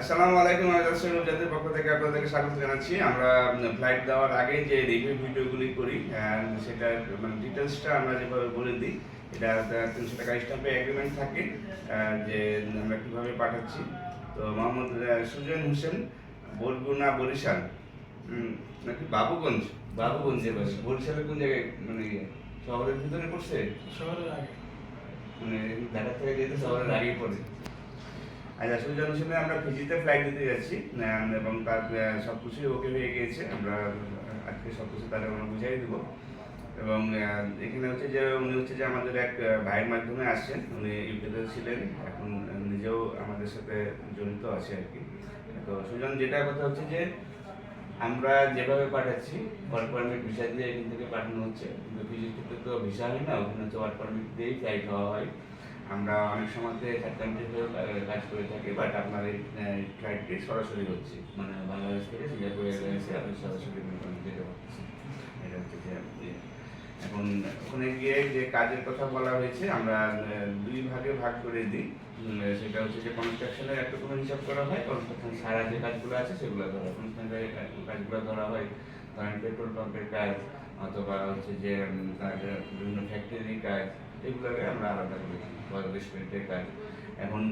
আসসালামু আলাইকুম রাসেল জাতির পক্ষ থেকে আপনাদেরকে স্বাগত জানাচ্ছি। আমরা ফ্লাইট দেওয়ার আগে যে রিভিউ ভিডিওগুলি করি সেটা মানে ডিটেলসটা আমরা যেভাবে বলে দিই এটা তিনশো টাকা স্টাম্পে এগ্রিমেন্ট থাকে যে আমরা কীভাবে পাঠাচ্ছি। তো মোহাম্মদ সুজন হোসেন বরগুনা বরিশাল নাকি বাবুগঞ্জ? বাবুগঞ্জে বাসে বরিশালের কোন জায়গায় মানে শহরের ভিতরে পড়ছে? শহরের আগে। মানে ঢাকা থেকে যেতে শহরের আগেই পড়ে। সুজন হোসেনে আমরা ফিজিতে ফ্লাইট দিতে যাচ্ছি এবং তার সব কিছুই ওকে হয়ে গিয়েছে। আমরা আজকে সব কিছু তাদের আমরা বুঝাই দিব। এবং এখানে হচ্ছে যে, উনি হচ্ছে যে আমাদের এক ভাইয়ের মাধ্যমে আসছেন। উনি ইউকেতে ছিলেন, এখন নিজেও আমাদের সাথে জড়িত আছে আর কি। তো সুজন, যেটা কথা হচ্ছে যে, আমরা যেভাবে পাঠাচ্ছি ওয়ার্ক পারমিট ভিসা দিয়ে এখান থেকে পাঠানো হচ্ছে। কিন্তু ফিজির ক্ষেত্রে তো ভিসা হয় না, ওখানে হচ্ছে ওয়ার্ক পারমিট দিয়েই ফ্লাইট হওয়া হয়। আমরা অনেক সময়তে থার্ড কান্ট্রি হয়ে কাজ করে থাকি বাট আপনার এই ফ্লাইটটি সরাসরি হচ্ছে। মানে বাংলাদেশ থেকে সিঙ্গাপুর এয়ারলাইন্সে আপনি সরাসরি যেতে এটা হচ্ছে যে। এখন ওখানে গিয়ে যে কাজের কথা বলা হয়েছে, আমরা দুই ভাগে ভাগ করে দিই। সেটা হচ্ছে যে কনস্ট্রাকশনের একটা কোনো হিসাব করা হয় কনস্ট্রাকশন সারা যে কাজগুলো আছে সেগুলো ধরা কনস্ট্রাকশনের কাজগুলো ধরা হয়, ধরেন পেট্রোল পাম্পের কাজ, অথবা হচ্ছে যে বিভিন্ন ফ্যাক্টরির কাজ এগুলোকে আমরা আলাদা করি রেস্টুরেন্টের কাজ। এখন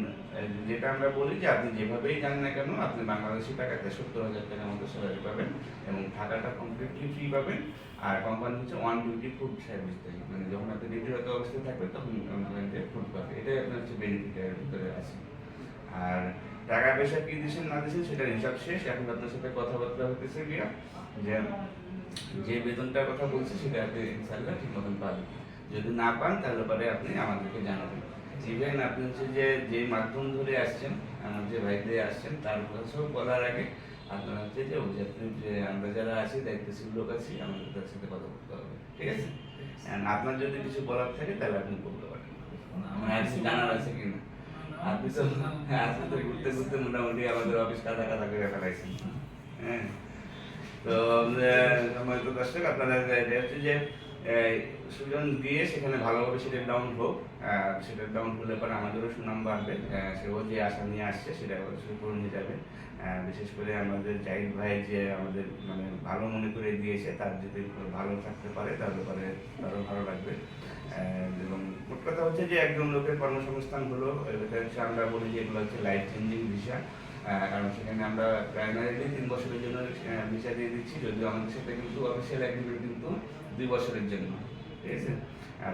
যেটা আমরা বলি যে আপনি যেভাবেই যান না কেন, আপনি বাংলাদেশি টাকাতে সত্তর হাজার টাকার মতো স্যালারি পাবেন এবং থাকাটা কমপ্লিটলি ফ্রি পাবেন। আর কোম্পানি হচ্ছে ওয়ান ডিউটি ফুড সার্ভিস দেয়। মানে যখন আপনি ডিউটিরত অবস্থায় থাকবেন, তখন কোম্পানিতে ফুড পাবে। এটাই আপনার হচ্ছে বেনিফিটের ভিতরে আছে। আর টাকা পয়সা কি দিচ্ছেন না দিচ্ছেন সেটার হিসাব শেষ। এখন আপনার সাথে কথাবার্তা হতেছে গিয়া যে যে বেতনটার কথা বলছি, সেটা আপনি ইনশাল্লাহ ঠিক মতন পাবেন। যদি না পান তাহলে পরে আপনি আমাদেরকে জানাবেন। ইভেন আপনি হচ্ছে যে যে মাধ্যম ধরে আসছেন আমার যে ভাইদের আসছেন তার কাছেও বলার আগে আপনার হচ্ছে যে ওই যে আপনি যে আমরা যারা আছি দায়িত্বশীল লোক আছি আমাদের তার সাথে কথা বলতে হবে ঠিক আছে? আপনার যদি কিছু বলার থাকে তাহলে আপনি বলতে পারেন। আমার আর কিছু জানার আছে কিনা আপনি তো আপনি তো ঘুরতে ঘুরতে মোটামুটি আমাদের অফিস কাদা কাদা করে ফেলাইছেন। হ্যাঁ। তো সময় তো দর্শক আপনারা হচ্ছে যে সুজন গিয়ে সেখানে ভালোভাবে সেটা ডাউন হোক। আর সেটা ডাউন হলে পরে আমাদেরও সুনাম বাড়বে। সেও যে আশা নিয়ে আসছে সেটা অবশ্যই পূরণ হয়ে যাবে। বিশেষ করে আমাদের জাহিদ ভাই যে আমাদের মানে ভালো মনে করে দিয়েছে, তার যদি ভালো থাকতে পারে, তাহলে পরে তারও ভালো লাগবে। এবং মোট কথা হচ্ছে যে একজন লোকের কর্মসংস্থান হলো আমরা বলি যে এগুলো হচ্ছে লাইফ চেঞ্জিং ভিসা কারণ সেখানে আমরা প্রাইমারিলি তিন বছরের জন্য ভিসা দিয়ে দিচ্ছি। যদিও আমাদের সাথে কিন্তু অফিসিয়াল এগ্রিমেন্ট কিন্তু দুই বছরের জন্য। ঠিক আছে?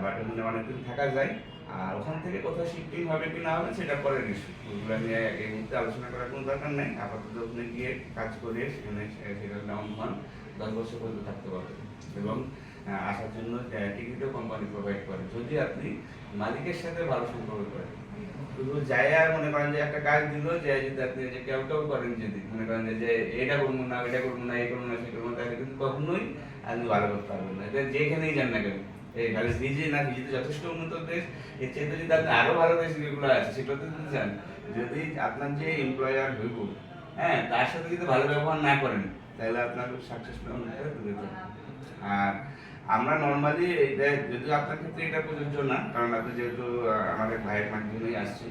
বাট ওখানে অনেকদিন থাকা যায়। আর ওখান থেকে কোথাও শিফটিং হবে কি না হবে সেটা পরের ইস্যু ওগুলো নিয়ে এই মুহূর্তে আলোচনা করার কোনো দরকার নেই। আপাতত ওখানে গিয়ে কাজ করে সেখানে সেটা ডাউন হন দশ বছর পর্যন্ত থাকতে পারবেন এবং আসার জন্য টিকিটও কোম্পানি প্রোভাইড করে। যদি আপনি মালিকের সাথে ভালো সম্পর্ক করেন শুধু যাই আর মনে করেন যে একটা কাজ দিল যে যদি আপনি যে কেউ করেন যদি মনে করেন যে, এটা করব না এটা করব না এই করব না সে করব না তাহলে কিন্তু কখনোই আপনি ভালো করতে পারবেন না। এটা যেখানেই যান না কেন এই খালি ফিজি না ফিজিতে যথেষ্ট উন্নত দেশ এর চেয়ে যদি আপনি আরও ভালো দেশ যেগুলো আছে সেগুলোতে যদি যান যদি আপনার যে এমপ্লয়ার হইব হ্যাঁ তার সাথে যদি ভালো ব্যবহার না করেন তাহলে আপনার সাকসেস অনেকটা দূরে আর আমরা নর্মালি এটা যদিও আপনার ক্ষেত্রে এটা প্রযোজ্য না, কারণ আপনি যেহেতু আমাদের ভাইয়ের মাধ্যমেই আসছি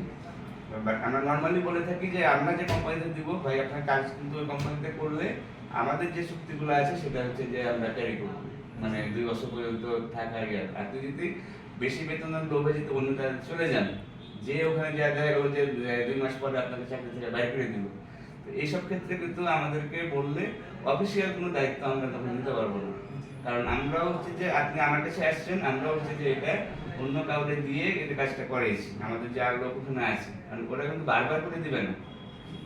বাট আমরা নর্মালি বলে থাকি যে আমরা যে কোম্পানিতে দিব, ভাই, আপনার কাজ কিন্তু ওই কোম্পানিতে করলে আমাদের যে চুক্তিগুলো আছে, সেটা হচ্ছে যে আমরা ক্যারি করব। মানে দুই বছর পর্যন্ত থাকার ইয়ার। আপনি যদি বেশি বেতনের লোভে যদি অন্য কাজে চলে যান, যে ওখানে যা দেখা গেলো যে দুই মাস পরে আপনাকে চাকরি থেকে বাইর করে দিল এইসব ক্ষেত্রে কিন্তু আমাদেরকে বললে অফিসিয়াল কোনো দায়িত্ব আমরা তখন নিতে পারব না। কারণ আমরাও হচ্ছে যে আপনি আমার কাছে আসছেন আমরা হচ্ছে যে এটা অন্য কাউকে দিয়ে এটা কাজটা করাইছি আমাদের যে আগ্রহ ওখানে আছে। কারণ ওরা কিন্তু বারবার করে দিবে না।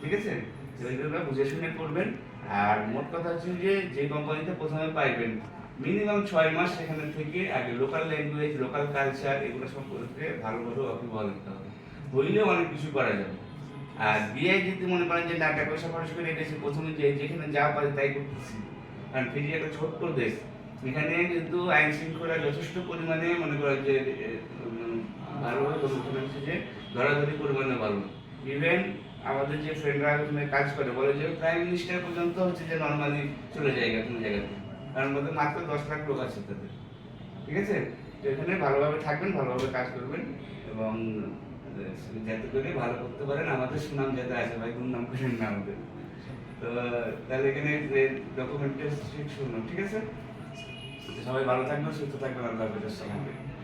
ঠিক আছে? তো এইগুলো বুঝে শুনে করবেন। আর মোট কথা হচ্ছে যে যে কোম্পানিতে প্রথমে পাইবেন মিনিমাম ছয় মাস সেখানে থেকে আগে লোকাল ল্যাঙ্গুয়েজ লোকাল কালচার এগুলো সম্পর্কে ভালোভাবে অভিজ্ঞতা দিতে হবে হইলেও অনেক কিছু করা যাবে। আর বিয়ে যদি মনে করেন যে না, টাকা পয়সা খরচ করে এসেছে প্রথমে যে যেখানে যা পারে তাই করতেছি। কারণ ফিজি একটা ছোট্ট দেশ, এখানে কিন্তু আইন শৃঙ্খলা যথেষ্ট পরিমাণে মনে করেন যে ভালোভাবে হচ্ছে যে ধরাধরি পরিমাণে ভালো। ইভেন আমাদের যে ফ্রেন্ডরা কাজ করে, বলে যে প্রাইম মিনিস্টার পর্যন্ত হচ্ছে যে নর্মালি চলে যায় কোনো জায়গাতে। কারণ মধ্যে মাত্র দশ লাখ লোক আছে তাদের। ঠিক আছে? তো এখানে ভালোভাবে থাকবেন, ভালোভাবে কাজ করবেন এবং যাতে করে ভালো করতে পারেন, আমাদের সুনাম যাতে আছে ভাই দুর্নাম করেন না আমাদের তো, তাহলে এখানে ডকুমেন্টের শূন্য ঠিক আছে? সবাই ভালো থাকবেন, সুস্থ থাকবেন, আল্লাহ হাফেজ, আসসালামু আলাইকুম।